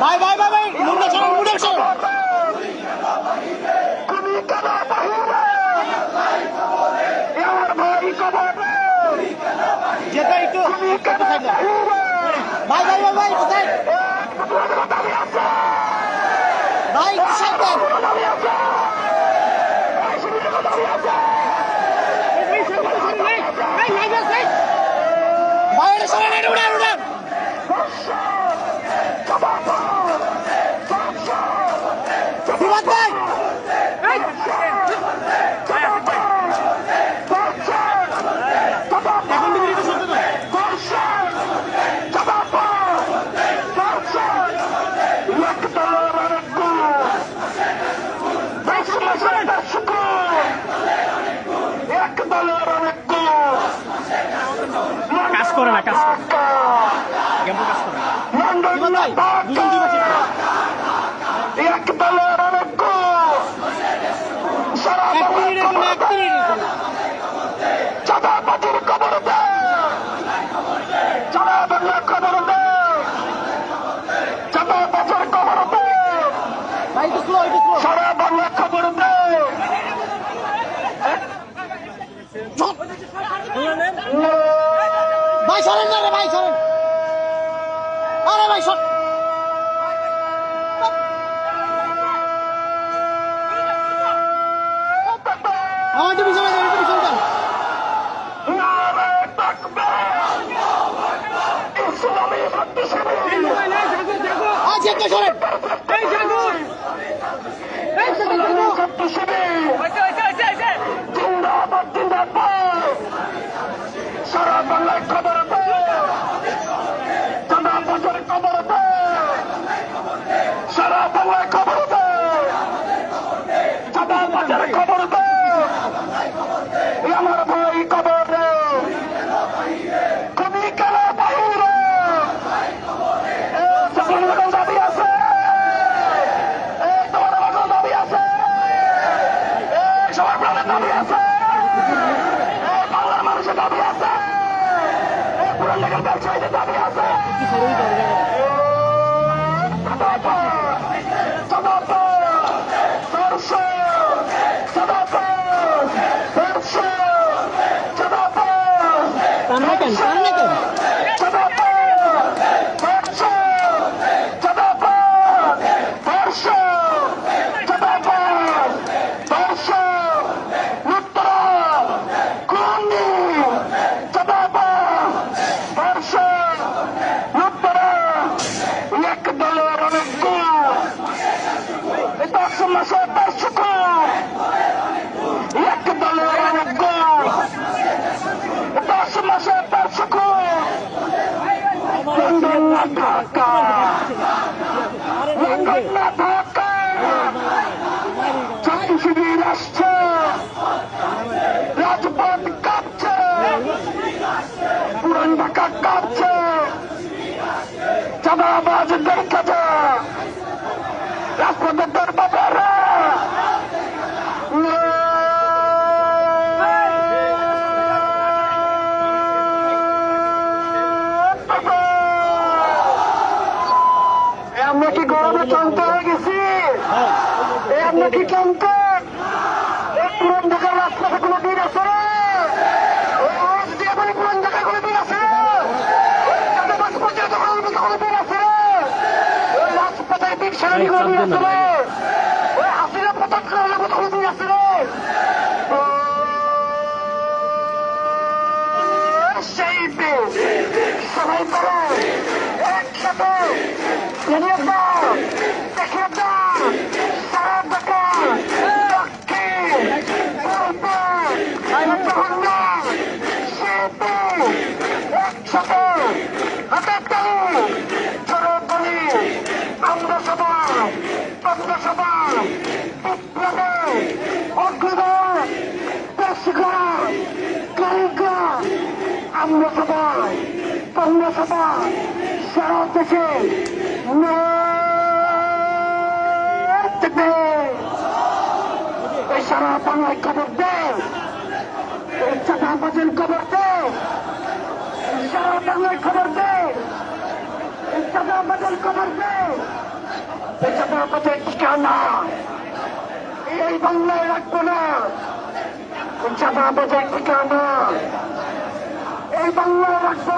ভাই ভাই ভাই ভাই মুন্ডা সরণ মুন্ডা সরণ যেটা একটু। ভাই ভাই ভাই ভাই কোথায় ভাই সাইড দেন ভাই এটা উড়ান উড়ান করে না কাজ করে। গেমটা কাজ করে। না দুজন দুই পাশে এক মিনিটের জন্য এক মিনিটের জন্য চাঁদাবাজির খবর দে চাঁদাবাজির খবর দে চাঁদাবাজির খবর দে ভাই একটু স্লো একটু স্লো সারা বাংলা খবর দে ভাই সরেন না রে ভাই সরেন আরে ভাই সর আমার তো পিছনে যান একটু পিছনে যান নারে তাকবীর ইসলামী শক্তিশালী আজ একটা সরেন ইসলামী শক্তিশালী জিন্দাবাদ জিন্দাবাদ সারা। বাংলায় খবর বাংলায় খবর দে। চাঁদাবাজির খবর আমার ভাই খবর দে। কেন বাইরে এ সকল দাবি আছে। তোমার লোকের দাবি আছে। সবার প্রাণের দাবি আছে। বাংলার মানুষের দাবি আছে। পুরান দাবি আছে টান না কেন টান না কেন এক দলের অনেক দশ মাসে দর্শক এক দলের অনেক দশ মাসে না ঢাকা ঢাকা ছাত্র শিবির আসছে রাজপথ কাঁপছে পুরান ঢাকা কাঁপছে চাঁদাবাজ দেখেছে রাজপথের কি গরমে ক্লান্ত হয়ে গেছি। এ আমরা কি ক্লান্ত? এ পুরান ঢাকার রাজপথে কোনো দিন আছে পুরান ঢাকায় কোনো দিন আছে কোনো দিন আছে রাজপথের দিন দিন হাসিনা কোনো দিন আছে আমরা সবাই আমরা সবাই সারা দেশে এই সারা বাংলায় খবর দে। এই চাঁদাবাজের খবর দে। এই সারা বাংলায় খবর দে। এই চাঁদাবাজের খবর দে। এই চাঁদাবাজের ঠিকানা। এই বাংলায় রাখব না। চাঁদাবাজের ঠিকানা। এই বাংলায় রাখব